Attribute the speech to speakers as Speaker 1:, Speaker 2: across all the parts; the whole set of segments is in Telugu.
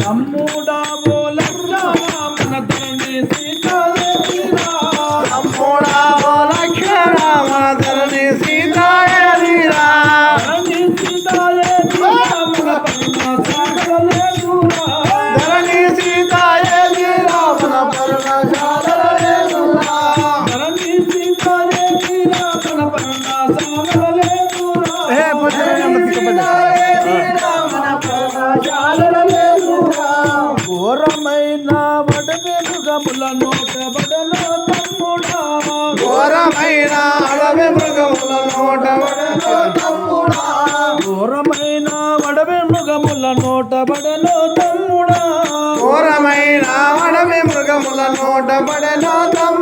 Speaker 1: తమ్ముడా మన ధరణి సీత ఘోరమైన వడవే మృగముల నోట బడలో తమ్ముడా.
Speaker 2: ఘోరమైన అడవి మృగముల నోట తమ్ముడా.
Speaker 1: ఘోరమైన వడవే మృగముల నోట బడలో తమ్ముడా.
Speaker 2: ఘోరమైన అడవి మృగముల నోట పడెనో తమ్ముడా.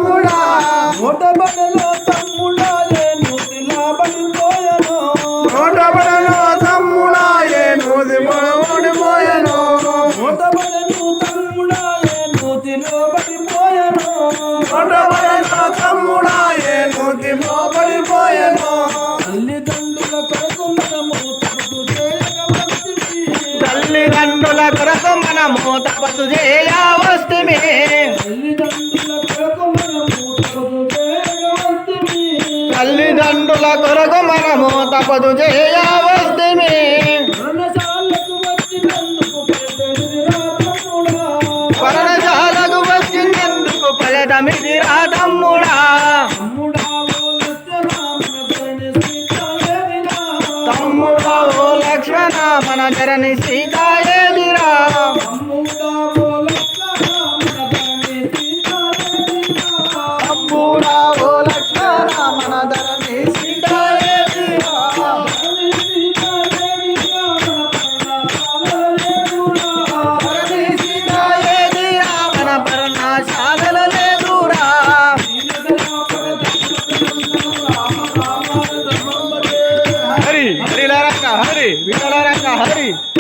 Speaker 1: నూతిలో పడిపోయను
Speaker 2: నోట పడెనో తమ్ముడా ఏ నూతి పడిపోయెను
Speaker 1: తల్లిదండ్రుల కొరకు మనము తపసు చేయగలసి
Speaker 2: తల్లిదండ్రుల కొరకు మనము తపస్సు చేయవస్తిమి
Speaker 1: తల్లిదండ్రుల కొరకు మనము తపసు చేయగలసి
Speaker 2: తల్లిదండ్రుల కొరకు మనము తపస్సు చేయవస్తిమి తమిది ఫలితమిదిరా తమ్ముడా.
Speaker 1: తమ్ముడా ఓ
Speaker 2: తమ్ముడా ఓ లక్ష్మణ మన ధరణి సీతాయేదిరా
Speaker 1: ఓ
Speaker 2: తమ్ముడా ఓ లక్ష్మణ మన ధరణి హరి రంగ హరి. విఠల రంగ హరి.